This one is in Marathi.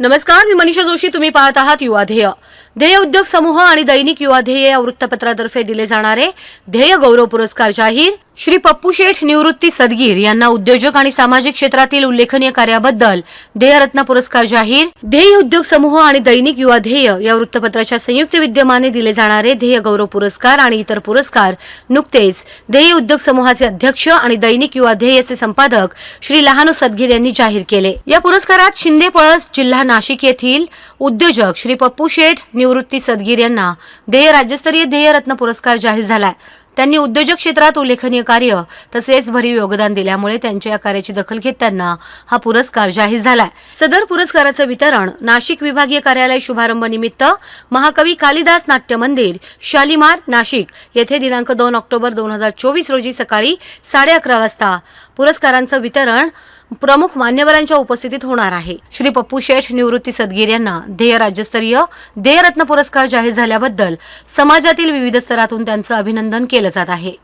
नमस्कार मी मनीषा जोशी. तुम्ही पाहत आहात युवा ध्येय. ध्येय उद्योग समूह आणि दैनिक युवा ध्येय या वृत्तपत्रातर्फे दिले जाणारे ध्येय गौरव पुरस्कार जाहीर श्री पप्पू शेठ निवृत्ती सदगीर यांना उद्योजक आणि सामाजिक क्षेत्रातील उल्लेखनीय कार्याबद्दल ध्येयरत्न पुरस्कार जाहीर. ध्येय उद्योग समूह आणि दैनिक युवा ध्येय या वृत्तपत्राच्या संयुक्त विद्यमाने दिले जाणारे ध्येय गौरव पुरस्कार आणि इतर पुरस्कार नुकतेच ध्येय उद्योग समूहाचे अध्यक्ष आणि दैनिक युवा ध्येयचे संपादक श्री लहानू सदगीर यांनी जाहीर केले. या पुरस्कारात शिंदे पळस जिल्हा नाशिक येथील उद्योजक श्री पप्पू शेठ निवृत्ती सदगीर यांना ध्येय राज्यस्तरीय ध्येयरत्न पुरस्कार जाहीर झालाय. त्यांनी उद्योजक क्षेत्रात उल्लेखनीय कार्य तसेच भरीव योगदान दिल्यामुळे त्यांच्या या कार्याची दखल घेत त्यांना हा पुरस्कार जाहीर झालाय. सदर पुरस्काराचं वितरण नाशिक विभागीय कार्यालय शुभारंभ निमित्त महाकवी कालिदास नाट्य मंदिर शालिमार नाशिक येथे दिनांक दोन ऑक्टोबर दोन हजार चोवीस रोजी सकाळी साडे अकरा वाजता पुरस्कारांचं वितरण प्रमुख मान्यवरांच्या उपस्थितीत होणार आहे. श्री पप्पू शेठ निवृत्ती सदगीर यांना ध्येय राज्यस्तरीय ध्येयरत्न पुरस्कार जाहीर झाल्याबद्दल समाजातील विविध स्तरातून त्यांचं अभिनंदन केलं जात आहे.